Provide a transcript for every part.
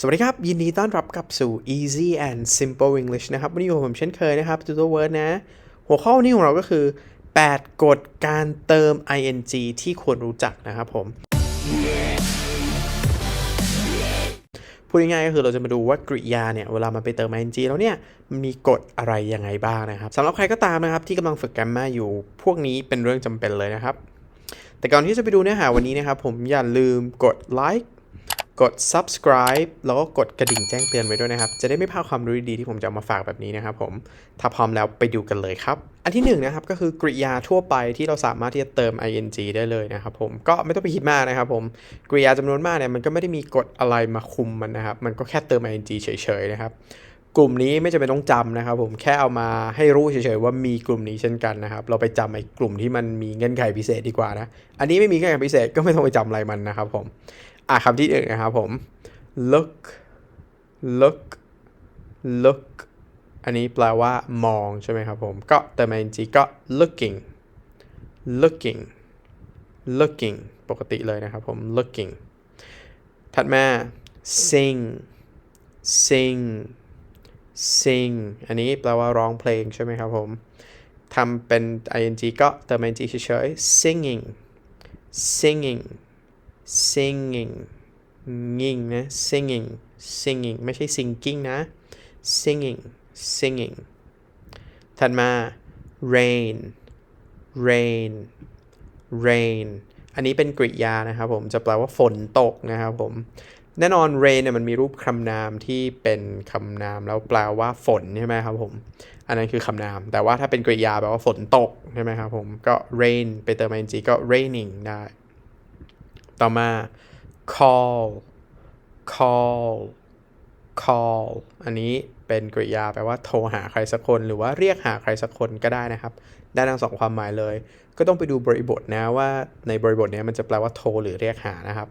สวัสดีครับ ยินดีต้อนรับกลับสู่ Easy and Simple English นะครับ วันนี้อยู่กับผมเช่นเคยนะครับ Tutor Word นะ หัวข้อนนี้ของเราก็คือ 8 กฎการเติม ing ที่ควรรู้จักนะครับผม พูดง่ายๆก็คือเราจะมาดูว่ากริยาเนี่ย เวลามันไปเติม ing แล้วเนี่ยมันมีกฎอะไรยังไงบ้างนะครับสำหรับใครก็ตามนะครับ ที่กำลังฝึกแกรมมาอยู่ พวกนี้เป็นเรื่องจำเป็นเลยนะครับ แต่ก่อนที่จะไปดูเนื้อหาวันนี้นะครับ ผมอย่าลืมกดไลค์ กด subscribe แล้วก็กดกระดิ่งแจ้งเตือนไว้ด้วยนะครับ จะได้ไม่พลาดความรู้ดีๆที่ผมจะมาฝากแบบนี้นะครับผม ถ้าพร้อมแล้วไปดูกันเลยครับ อันที่หนึ่งนะครับก็คือกริยาทั่วไปที่เราสามารถที่จะเติม ing ได้เลยนะครับผม ก็ไม่ต้องไปคิดมากนะครับผม กริยาจำนวนมากเนี่ยมันก็ไม่ได้มีกฎอะไรมาคุมมันนะครับ มันก็แค่เติม ing เฉยๆนะครับ กลุ่มนี้ไม่จำเป็นต้องจำนะครับ ผมแค่เอามาให้รู้เฉยๆว่ามีกลุ่มนี้เช่นกันนะครับ เราไปจำไอ้กลุ่มที่มันมีเงื่อนไขพิเศษดีกว่านะ อันนี้ไม่มีเงื่อนไขพิเศษก็ไม่ต้องไปจำอะไรมันนะครับผม อะคำที่หนึ่งนะครับผม look look look อันนี้แปลว่ามองใช่ไหมครับผม ก็เติม ing ก็ looking looking looking ปกติเลยนะครับผม looking ถัดมา sing sing sing อันนี้แปลว่าร้องเพลงใช่ไหมครับผมทำเป็น ing ก็เติม ing เฉยๆ singing singing singing งิงนะ singing singing ไม่ใช่ singing นะ singing singing ถัดมา rain rain rain อันนี้เป็นกริยานะครับผมจะแปลว่าฝนตกนะครับผม แน่นอน rain เนี่ยมันมีรูปคำนามที่เป็นคำนามแล้วแปลว่าฝนใช่ไหมครับผม อันนั้นคือคำนาม แต่ว่าถ้าเป็นกริยาแปลว่าฝนตกใช่ไหมครับผม ก็ rain ไปเติม ing ก็ raining ได้ ต่อมา call call call อันนี้เป็นกริยาแปลว่าโทรหาใครสักคน หรือว่าเรียกหาใครสักคนก็ได้นะครับ ได้ทั้งสองความหมายเลย ก็ต้องไปดูบริบทนะว่าในบริบทนี้มันจะแปลว่าโทรหรือเรียกหานะครับ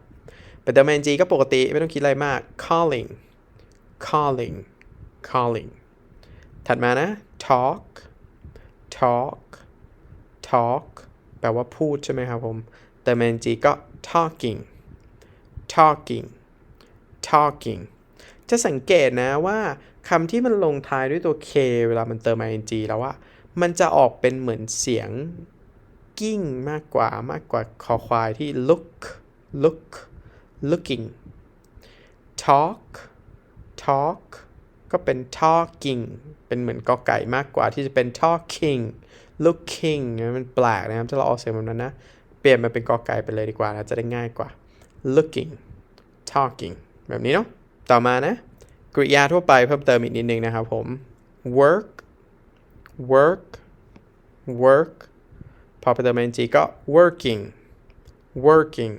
เป็นเติม ing ก็ปกติไม่ต้องคิดอะไรมาก calling calling calling ถัดมานะ talk talk talk แปลว่าพูดใช่ไหมครับผม เติม ing ก็ talking talking talking จะสังเกตนะว่าคำที่มันลงท้ายด้วยตัว k เวลามันเติม ing แล้วว่ามันจะออกเป็นเหมือนเสียงกิ้งมากกว่ามากกว่าคอควายที่ look look looking talk talk ก็เป็น talking เป็นเหมือนกอไก่มากกว่าที่จะเป็น talking looking มันแปลกนะครับถ้าเราออกเสียงแบบนั้นนะ ปลี่ยนมาเป็นกอไก่ไปเลยดีกว่านะจะได้ง่ายกว่า looking talking แบบนี้เนาะต่อมานะ กริยาทั่วไปเพิ่มเติมอีกนิดนึงนะครับผม work work work พอไปเติม ing ก็ working working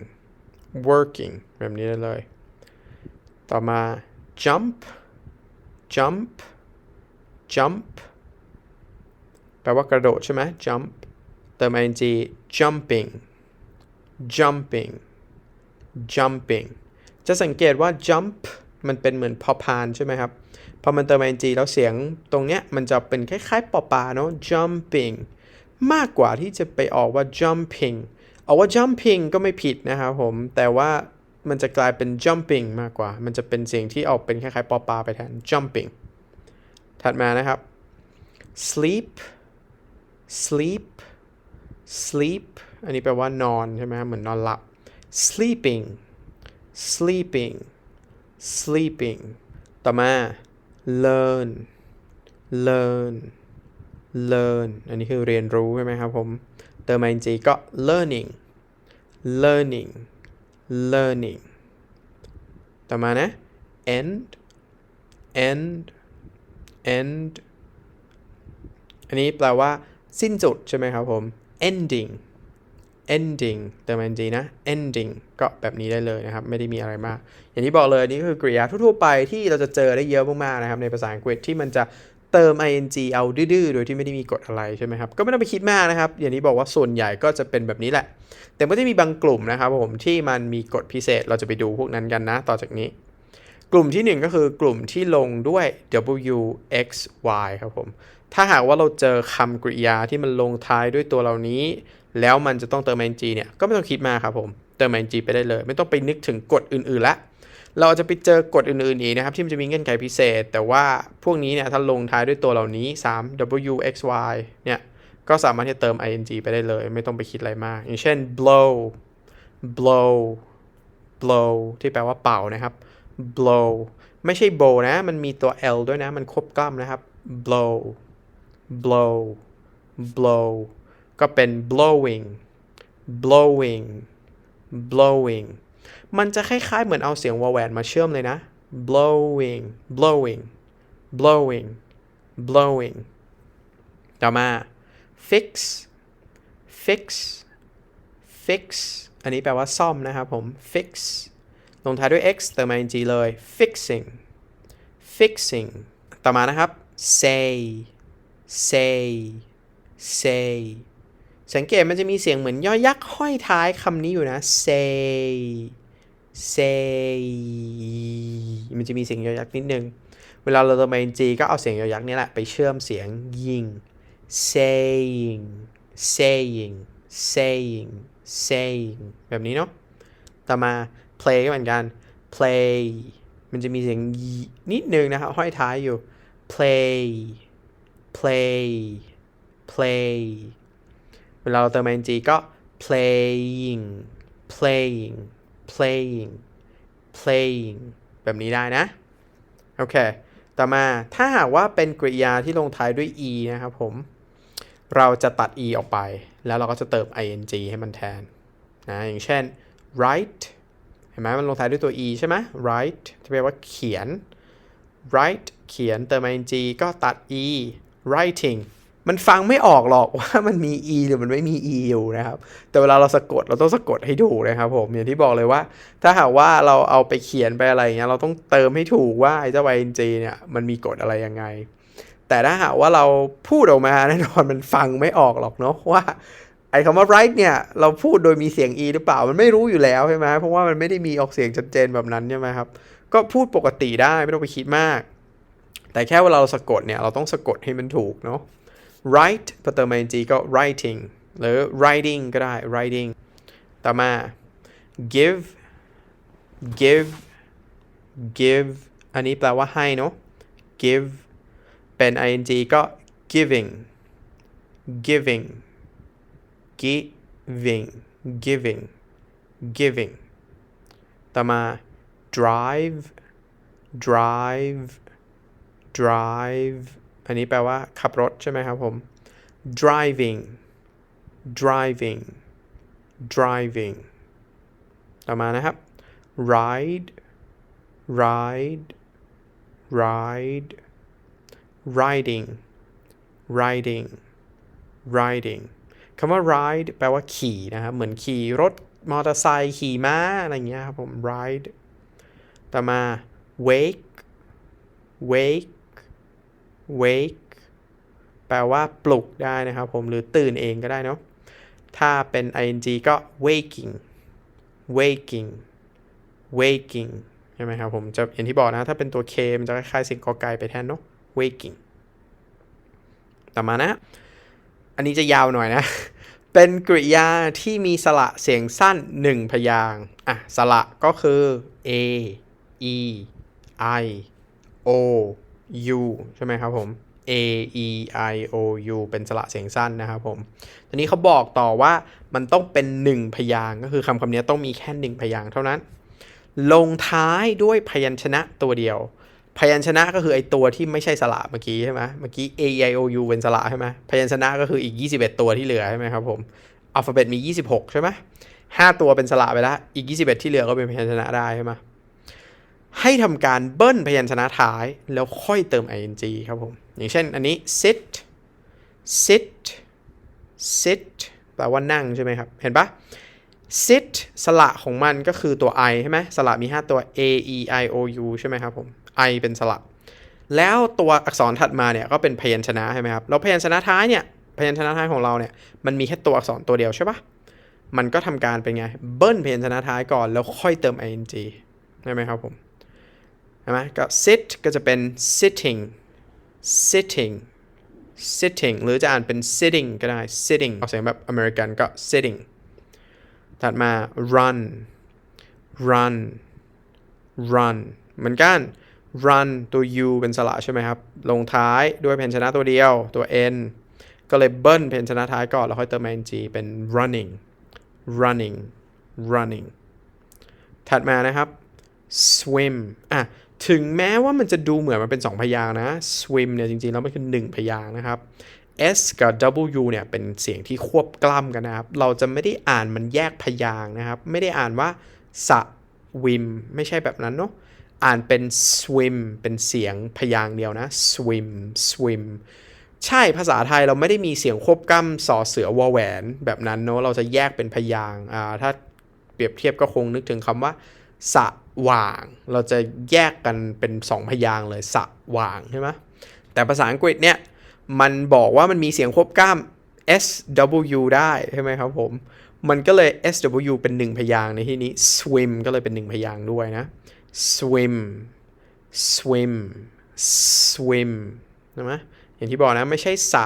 working แบบนี้ได้เลย ต่อมา jump jump jump แปลว่ากระโดดใช่ไหม jump เติม ing jumping jumping jumping จะสังเกตว่า jump มันเป็นเหมือนพอพานใช่ไหมครับ พอมันเติม ing แล้วเสียงตรงเนี้ยมันจะเป็นคล้ายๆ ปอปาเนาะ jumping มากกว่าที่จะไปออกว่า jumping เอาว่า jumping ก็ไม่ผิดนะครับผม แต่ว่ามันจะกลายเป็น jumping มากกว่า มันจะเป็นเสียงที่ออกเป็นคล้ายๆ ปอปาไปแทน jumping ถัดมานะครับ sleep sleep sleep อันนี้แปลว่านอนใช่ไหมครับเหมือนนอนหลับ sleeping sleeping sleeping ต่อมา learn learn learn อันนี้คือเรียนรู้ใช่ไหมครับผม เติม ing ก็ learning learning learning ต่อมานะ end end end อันนี้แปลว่า สิ้นสุดใช่ไหมครับผม ending ending เติม ing นะ ending ก็แบบนี้ได้เลยนะครับ ไม่ได้มีอะไรมาก อย่างที่บอกเลยนี่ก็คือกริยาทั่วๆไปที่เราจะเจอได้เยอะมากๆนะครับ ในภาษาอังกฤษที่มันจะเติม ing เอาดื้อๆ โดยที่ไม่ได้มีกฎอะไรใช่ไหมครับ ก็ไม่ต้องไปคิดมากนะครับ อย่างที่บอกว่าส่วนใหญ่ก็จะเป็นแบบนี้แหละ แต่ก็จะมีบางกลุ่มนะครับผมที่มันมีกฎพิเศษเราจะไปดูพวกนั้นกันนะ ต่อจากนี้ กลุ่มที่หนึ่งก็คือกลุ่มที่ลงด้วย w x y ครับผม ถ้าหากว่าเราเจอคำกริยาที่มันลงท้ายด้วยตัวเหล่านี้ แล้วมันจะต้องเติม ing เนี่ยก็ไม่ต้องคิดมากครับผม เติม ing ไปได้เลย ไม่ต้องไปนึกถึงกฎอื่นๆละเราอาจจะไปเจอกฎอื่นๆอีกนะครับ ที่มันจะมีเงื่อนไขพิเศษ แต่ว่าพวกนี้เนี่ยถ้าลงท้ายด้วยตัวเหล่านี้ 3 w x y เนี่ยก็สามารถที่จะเติม ing ไปได้เลย ไม่ต้องไปคิดอะไรมาก อย่างเช่น blow blow blow ที่แปลว่าเป่านะครับ blow ไม่ใช่ bow นะ มันมีตัว l ด้วยนะ มันควบกล้ำนะครับ blow blow blow ก็เป็น blowing blowing blowing มันจะคล้ายๆ เหมือนเอาเสียงวอลแหวนมาเชื่อมเลยนะ blowing blowing blowing blowing ต่อมา fix fix fix อันนี้แปลว่าซ่อมนะครับผม fix ลงท้ายด้วย x เติม ing เลย fixing fixing ต่อมานะครับ say say say สังเกตมันจะมีเสียงเหมือนย่อยักษ์ห้อยท้ายคำนี้อยู่นะ say say มันจะมีเสียงย่อยักษ์นิดนึง เวลาเราเติม ing ก็เอาเสียงย่อยักษ์นี่แหละไปเชื่อมเสียงยิง saying saying saying saying แบบนี้เนาะ ต่อมา play ก็เหมือนกัน play มันจะมีเสียงยีนิดนึงนะครับห้อยท้ายอยู่ play play play เวลาเราเติม ing ก็ playing playing playing playing แบบนี้ได้นะ โอเค ต่อมาถ้าหากว่าเป็นกริยาที่ลงท้ายด้วย e นะครับผม เราจะตัด e ออกไป แล้วเราก็จะเติม ing ให้มันแทนนะอย่างเช่น write เห็นไหมมันลงท้ายด้วยตัว e ใช่ไหม write จะแปลว่าเขียน write เขียนเติม ing ก็ตัด e writing มันฟังไม่ออกหรอกว่ามันมี e หรือมันไม่มี e อยู่นะครับ แต่เวลาเราสะกดเราต้องสะกดให้ถูกนะครับผม อย่างที่บอกเลยว่า ถ้าหากว่าเราเอาไปเขียนไปอะไรเงี้ยเราต้องเติมให้ถูกว่าไอ้เจ้า ing เนี่ยมันมีกฎอะไรยังไง แต่ถ้าหากว่าเราพูดออกมาแน่นอนมันฟังไม่ออกหรอกเนาะว่าไอ้คำว่า write เนี่ย เราพูดโดยมีเสียง e หรือเปล่ามันไม่รู้อยู่แล้วใช่ไหมเพราะว่ามันไม่ได้มีออกเสียงชัดเจนแบบนั้นใช่ไหมครับก็พูดปกติได้ไม่ต้องไปคิดมาก แต่แค่เวลาเราสะกดเนี่ย เราต้องสะกดให้มันถูกเนาะ write พอเติม ing ก็ writing หรือ writing ก็ได้ writing ต่อมา give give give อันนี้แปลว่าให้เนาะ give เป็น ing ก็ giving giving giving giving giving ต่อมา drive drive drive อันนี้แปลว่าขับรถใช่ไหมครับผม driving driving driving ต่อมานะครับ ride ride ride riding riding riding คำว่า ride แปลว่าขี่นะครับ เหมือนขี่รถมอเตอร์ไซค์ขี่ม้า อะไรเงี้ยครับผม ride ต่อมา wake wake wake แปลว่าปลุกได้นะครับผมหรือตื่นเองก็ได้เนาะถ้าเป็น ing ก็ waking waking waking ใช่ไหมครับผมจะอย่างที่บอกนะ ถ้าเป็นตัว k มันจะคล้ายๆสียงกอไก่ไปแทนเนาะ waking ต่อมานะ อันนี้จะยาวหน่อยนะ เป็นกริยาที่มีสระเสียงสั้น1พยางอะ สระก็คือ a e i o u ใช่ไหมครับผม a e i o u เป็นสระเสียงสั้นนะครับผม ทีนี้เขาบอกต่อว่ามันต้องเป็น 1 พยางก็คือคำคำนี้ต้องมีแค่ 1 พยางเท่านั้น ลงท้ายด้วยพยัญชนะตัวเดียว พยัญชนะก็คือไอตัวที่ไม่ใช่สระเมื่อกี้ใช่ไหมเมื่อกี้ a e i o u เป็นสระใช่ไหมพยัญชนะก็คืออีก 21 ตัวที่เหลือใช่ไหมครับผม อัลฟาเบตมี 26 ใช่ไหมห้าตัวเป็นสระไปแล้ว อีก 21 ที่เหลือก็เป็นพยัญชนะได้ใช่ไหม ให้ทำการเบิ้ลพยัญชนะท้ายแล้วค่อยเติม ing ครับผม อย่างเช่นอันนี้ sit sit sit แปลว่านั่งใช่ไหมครับ เห็นปะ sit สระของมันก็คือตัว i ใช่ไหมสระมี 5 ตัว a e i o u ใช่ไหมครับผม i เป็นสระ แล้วตัวอักษรถัดมาเนี่ยก็เป็นพยัญชนะใช่ไหมครับ แล้วพยัญชนะท้ายเนี่ย พยัญชนะท้ายของเราเนี่ยมันมีแค่ตัวอักษรตัวเดียวใช่ปะมันก็ทำการเป็นไง เบิ้ลพยัญชนะท้ายก่อนแล้วค่อยเติม ing ใช่ไหมครับผม ช่ไหมก็ sit ก็จะเป็น sitting sitting sitting หรือจะอ่านเป็น sitting ก็ได้ sitting ออกเสียงแบบอเมริกันก็ sitting ถัดมา run run run เหมือนกัน run ตัว u เป็นสระใช่ไหมครับ ลงท้ายด้วยพยัญชนะตัวเดียวตัว n ก็เลยเบิ้ลพยัญชนะท้ายก่อน แล้วค่อยเติม ing เป็น running running running ถัดมานะครับ swim อะ ถึงแม้ว่ามันจะดูเหมือนมันเป็น 2 พยางนะ swim เนี่ยจริงๆ แล้วมันคือ 1 พยางนะครับ s กับ w เนี่ยเป็นเสียงที่ควบกล้ำกันนะครับ เราจะไม่ได้อ่านมันแยกพยางนะครับ ไม่ได้อ่านว่าสวิมไม่ใช่แบบนั้นเนาะ อ่านเป็น swim เป็นเสียงพยางเดียวนะ swim swim ใช่ภาษาไทยเราไม่ได้มีเสียงควบกล้ำสอเสือวอแหวนแบบนั้นเนาะ เราจะแยกเป็นพยางอ่าถ้าเปรียบเทียบก็คงนึกถึงคำว่า สว่าง เราจะแยกกันเป็น 2 พยางเลยสว่างใช่ไหมแต่ภาษาอังกฤษเนี่ย มันบอกว่ามันมีเสียงควบกล้ำ s w ได้ใช่ไหมครับผม มันก็เลย s w เป็นหนึ่งพยางในที่นี้ swim ก็เลยเป็นหนึ่งพยางด้วยนะ swim swim swim ใช่ไหมอย่างที่บอกนะ ไม่ใช่สะ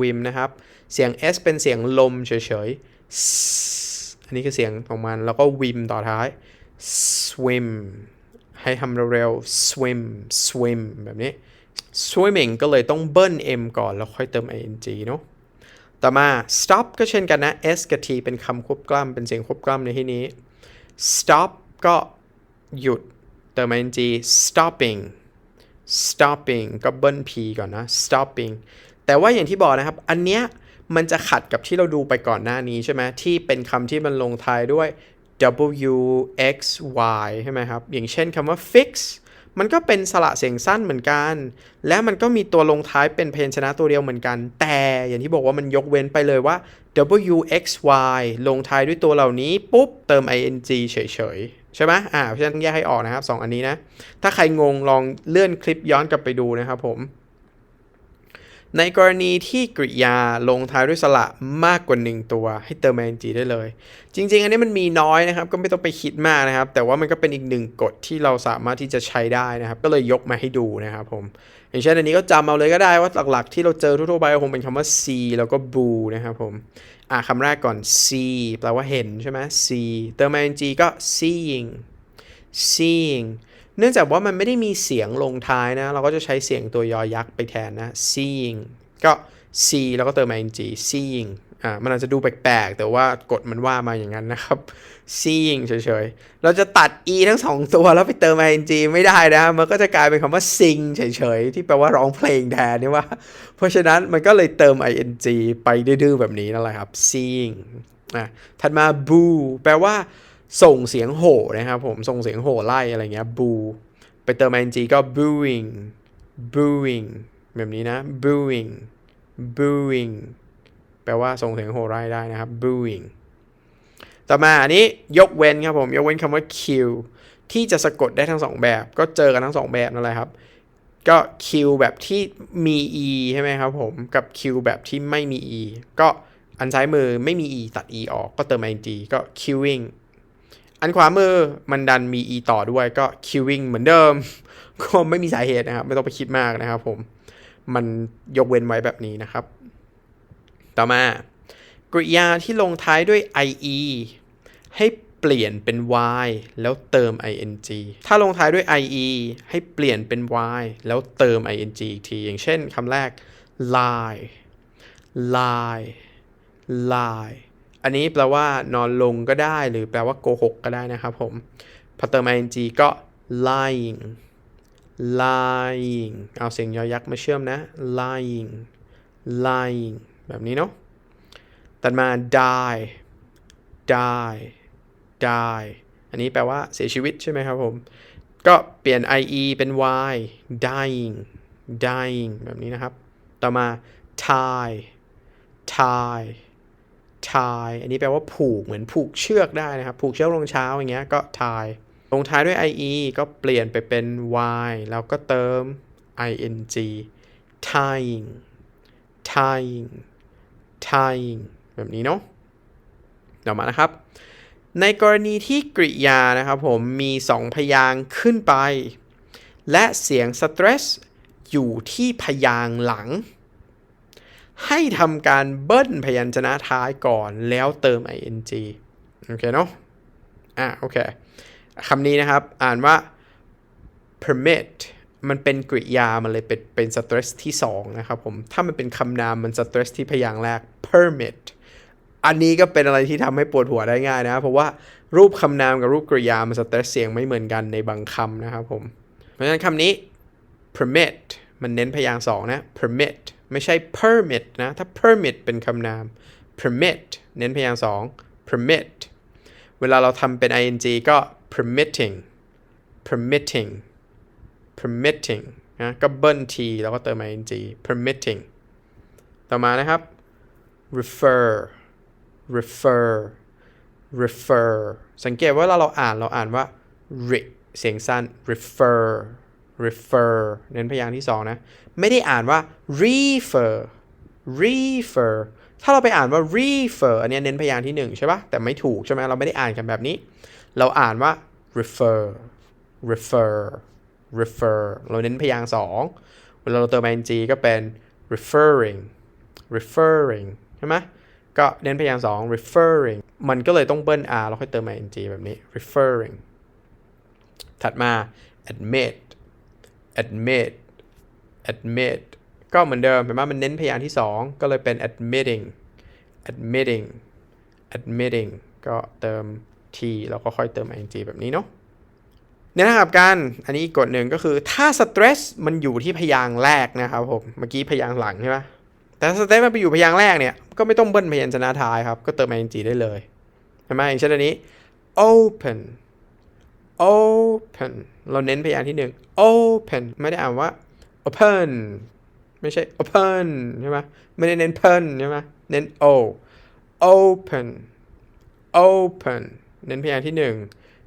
วิมนะครับ เสียง s เป็นเสียงลมเฉยๆ อันนี้คือเสียงของมัน แล้วก็วิมต่อท้าย swim ให้ทำเร็วๆ swim swim แบบนี้ swimming ก็เลยต้องเบิ้ล m ก่อนแล้วค่อยเติม ing เนาะต่อมา stop ก็เช่นกันนะ s กับ t เป็นคำควบกล้ำเป็นเสียงควบกล้ำในที่นี้ stop ก็หยุดเติม ing stopping stopping ก็เบิ้ล p ก่อนนะ stopping แต่ว่าอย่างที่บอกนะครับ อันเนี้ยมันจะขัดกับที่เราดูไปก่อนหน้านี้ใช่ไหมที่เป็นคำที่มันลงท้ายด้วย w x y ใช่ไหมครับ อย่างเช่นคำว่า fix มันก็เป็นสระเสียงสั้นเหมือนกัน และมันก็มีตัวลงท้ายเป็นพยัญชนะตัวเดียวเหมือนกัน แต่อย่างที่บอกว่ามันยกเว้นไปเลยว่า w x y ลงท้ายด้วยตัวเหล่านี้ปุ๊บ เติม ing เฉยๆ ใช่ไหมอ่าเพราะฉะนั้นแยกให้ออกนะครับสองอันนี้นะ ถ้าใครงงลองเลื่อนคลิปย้อนกลับไปดูนะครับผม ในกรณีที่กริยาลงท้ายด้วยสระมากกว่า 1 ตัวให้เติม ing ได้เลย จริง ๆ อันนี้มันมีน้อยนะครับ ก็ไม่ต้องไปคิดมากนะครับ แต่ว่ามันก็เป็นอีกหนึ่งกฎที่เราสามารถที่จะใช้ได้นะครับ ก็เลยยกมาให้ดูนะครับผม อย่างเช่นอันนี้ก็จำเอาเลยก็ได้ว่าหลักๆ ที่เราเจอทั่วๆไปคงเป็นคำว่า see แล้วก็ boo นะครับผม อะคำแรกก่อน see แปลว่าเห็นใช่ไหม see เติม ing ก็ seeing seeing เนื่องจากว่ามันไม่ได้มีเสียงลงท้ายนะ เราก็จะใช้เสียงตัวยอยักษ์ไปแทนนะ seeing ก็ see แล้วก็เติม ing seeing อ่า มันอาจจะดูแปลกๆ แต่ว่ากฎมันว่ามาอย่างนั้นนะครับ seeing เฉยๆ เราจะตัด e ทั้งสองตัวแล้วไปเติม ing ไม่ได้นะ มันก็จะกลายเป็นคำว่า sing เฉยๆ ที่แปลว่าร้องเพลงแทนนี่ว่า เพราะฉะนั้นมันก็เลยเติม ing ไปดื้อๆ แบบนี้นั่นแหละครับ seeing อะถัดมา boo แปลว่า ส่งเสียงโห่นะครับผมส่งเสียงโห่ไล่อะไรเงี้ย boo ไปเติม ing ก็ booing booing แบบนี้นะ booing booing แปลว่าส่งเสียงโห่ไล่ได้นะครับ booing ต่อมาอันนี้ยกเว้นครับผมยกเว้นคำว่า q ที่จะสะกดได้ทั้งสองแบบ ก็เจอกันทั้งสองแบบนั่นแหละครับ ก็ q แบบที่มี e ใช่ไหมครับผม กับ q แบบที่ไม่มี e ก็อันซ้ายมือไม่มี e ตัด e ออกก็เติม ing ก็ queuing อันขวามือมันดันมี e ต่อด้วยก็ queuing เหมือนเดิม ก็ไม่มีสาเหตุนะครับ ไม่ต้องไปคิดมากนะครับผม มันยกเว้นไว้แบบนี้นะครับ ต่อมากริยาที่ลงท้ายด้วย ie ให้เปลี่ยนเป็น y แล้วเติม ing ถ้าลงท้ายด้วย ie ให้เปลี่ยนเป็น y แล้วเติม ing อีกที อย่างเช่นคำแรก lie lie lie อันนี้แปลว่านอนลงก็ได้ หรือแปลว่าโกหกก็ได้นะครับผม พอเติม ing ก็ lying lying เอาเสียงยอยักษ์มาเชื่อมนะ lying lying แบบนี้เนาะตัดมา die die die อันนี้แปลว่าเสียชีวิตใช่ไหมครับผม ก็เปลี่ยน ie เป็น y dying dying แบบนี้นะครับ ต่อมา tie tie tie อันนี้แปลว่าผูกเหมือนผูกเชือกได้นะครับ ผูกเชือกรองเท้าอย่างเงี้ยก็ tie ลงท้ายด้วย ie ก็เปลี่ยนไปเป็น y แล้วก็เติม ing tying tying tying แบบนี้เนาะเดี๋ยวมานะครับ ในกรณีที่กริยานะครับผมมี 2 พยางขึ้นไป และเสียง stress อยู่ที่พยางหลัง ให้ทำการเบิ้ลพยัญชนะท้ายก่อนแล้วเติม ing โอเคเนาะอะโอเคคำนี้นะครับ อ่านว่า permit มันเป็นกริยา มันเลยเป็นเป็น stress ที่2นะครับผม ถ้ามันเป็นคำนามมัน stress ที่พยางค์แรก permit อันนี้ก็เป็นอะไรที่ทำให้ปวดหัวได้ง่ายนะ เพราะว่ารูปคำนามกับรูปกริยา มัน stress เสียงไม่เหมือนกันในบางคำนะครับผม เพราะฉะนั้นคำนี้ permit มันเน้นพยางค์สองนะ permit ไม่ใช่ permit นะ ถ้า permit เป็นคำนาม permit เน้นพยางค์สอง permit เวลาเราทำเป็น ing ก็ permitting permitting permitting นะก็เบิ้ล t แล้วก็เติม ing permitting ต่อมานะครับ refer refer refer สังเกตว่าเราเราอ่านเราอ่านว่า re เสียงสั้น refer refer เน้นพยางค์ที่สองนะ ไม่ได้อ่านว่า refer refer ถ้าเราไปอ่านว่า refer อันนี้เน้นพยางค์ที่หนึ่งใช่ปะแต่ไม่ถูกใช่ไหมเราไม่ได้อ่านกันแบบนี้ เราอ่านว่า refer refer refer เราเน้นพยางค์สองเวลาเราเติม ing ก็เป็น referring referring ใช่ไหมก็เน้นพยางค์สอง referring มันก็เลยต้องเบิ้ล r แล้วค่อยเติม ing แบบนี้ referring ถัดมา admit admit admit ก็เหมือนเดิมเห็นไหมมันเน้นพยางค์ที่ 2 ก็เลยเป็น admitting admitting admitting ก็เติม t แล้วก็ค่อยเติม ing แบบนี้เนาะเนี่ยนะครับการอันนี้อีกกฎหนึ่งก็คือถ้า stress มันอยู่ที่พยางค์แรกนะครับผม เมื่อกี้พยางค์หลังใช่ไหมแต่ถ้า stress มันไปอยู่พยางค์แรกเนี่ย ก็ไม่ต้องเบิ้ลพยัญชนะท้ายครับ ก็เติม ing ได้เลยเห็นไหมอย่างเช่นอันนี้ open open เราเน้นพยางค์ที่หนึ่ง open ไม่ได้อ่านว่า open ไม่ใช่ open ใช่ไหมไม่ได้เน้น pen ใช่ไหมเน้น o open open เน้นพยางค์ที่หนึ่ง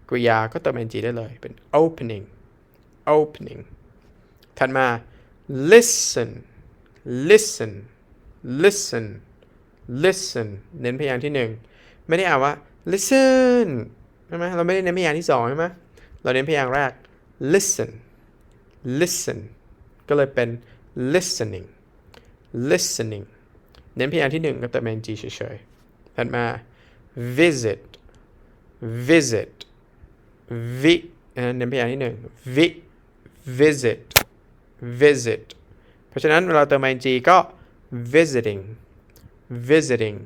กริยาก็เติม ing ได้เลยเป็น opening opening ถัดมา listen listen listen listen เน้นพยางค์ที่หนึ่งไม่ได้อ่านว่า listen ใช่ไหมเราไม่ได้เน้นพยางค์ที่สองใช่ไหมเราเน้นพยางค์แรก listen listen เลยเป็น listening listening เน้นพยางค์ที่หนึ่งก็เติม ing เฉยๆถัดมา visit visit vi เน้นพยางค์ที่หนึ่ง vi visit visit เพราะฉะนั้นเวลาเติม ing ก็ visiting visiting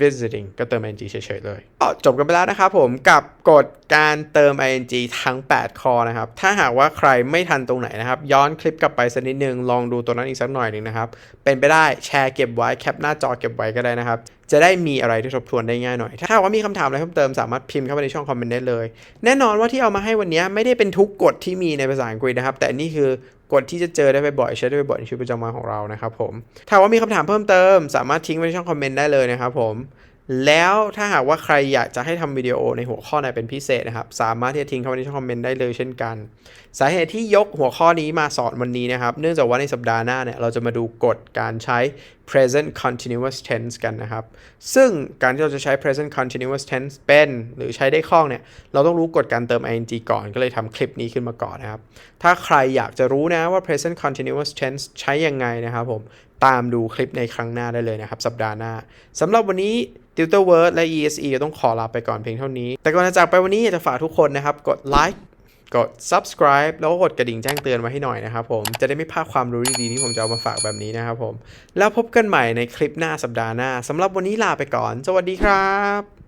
visiting ก็เติม ing เฉยๆเลยก็จบกันไปแล้วนะครับผมกับ กฎการเติม ing ทั้ง8ข้อนะครับ ถ้าหากว่าใครไม่ทันตรงไหนนะครับ ย้อนคลิปกลับไปสักนิดนึง ลองดูตัวนั้นอีกสักหน่อยหนึ่งนะครับ เป็นไปได้แชร์เก็บไว้แคปหน้าจอเก็บไว้ก็ได้นะครับ จะได้มีอะไรที่ทบทวนได้ง่ายหน่อย ถ้าหากว่ามีคำถามอะไรเพิ่มเติมสามารถพิมพ์เข้าไปในช่องคอมเมนต์ได้เลย แน่นอนว่าที่เอามาให้วันนี้ไม่ได้เป็นทุกกฎที่มีในภาษาอังกฤษนะครับ แต่นี่คือกฎที่จะเจอได้บ่อยๆใช้ได้บ่อยในชีวิตประจำวันของเรานะครับผมถ้าว่ามีคำถามเพิ่มเติม สามารถทิ้งไว้ในช่องคอมเมนต์ได้เลยนะครับผม แล้วถ้าหากว่าใครอยากจะให้ทำวิดีโอในหัวข้อไหนเป็นพิเศษนะครับ สามารถที่จะทิ้งเข้าไปในช่องคอมเมนต์ได้เลยเช่นกัน สาเหตุที่ยกหัวข้อนี้มาสอนวันนี้นะครับ เนื่องจากว่าในสัปดาห์หน้าเนี่ยเราจะมาดูกฎการใช้ present continuous tense กันนะครับ ซึ่งการที่เราจะใช้ present continuous tense เป็น หรือใช้ได้คล่องเนี่ย เราต้องรู้กฎการเติม ing ก่อน ก็เลยทำคลิปนี้ขึ้นมาก่อนนะครับ ถ้าใครอยากจะรู้นะว่า present continuous tense ใช้ยังไงนะครับผม ตามดูคลิปในครั้งหน้าได้เลยนะครับสัปดาห์หน้าสำหรับวันนี้ Tutor Word และ ESE ต้องขอลาไปก่อนเพียงเท่านี้ แต่ก่อนจะจากไปวันนี้อยากจะฝากทุกคนนะครับ กดไลค์กด subscribe แล้วก็กดกระดิ่งแจ้งเตือนไว้ให้หน่อยนะครับผมจะได้ไม่พลาดความรู้ดีๆที่ผมจะเอามาฝากแบบนี้นะครับผม แล้วพบกันใหม่ในคลิปหน้าสัปดาห์หน้าสำหรับวันนี้ลาไปก่อน สวัสดีครับ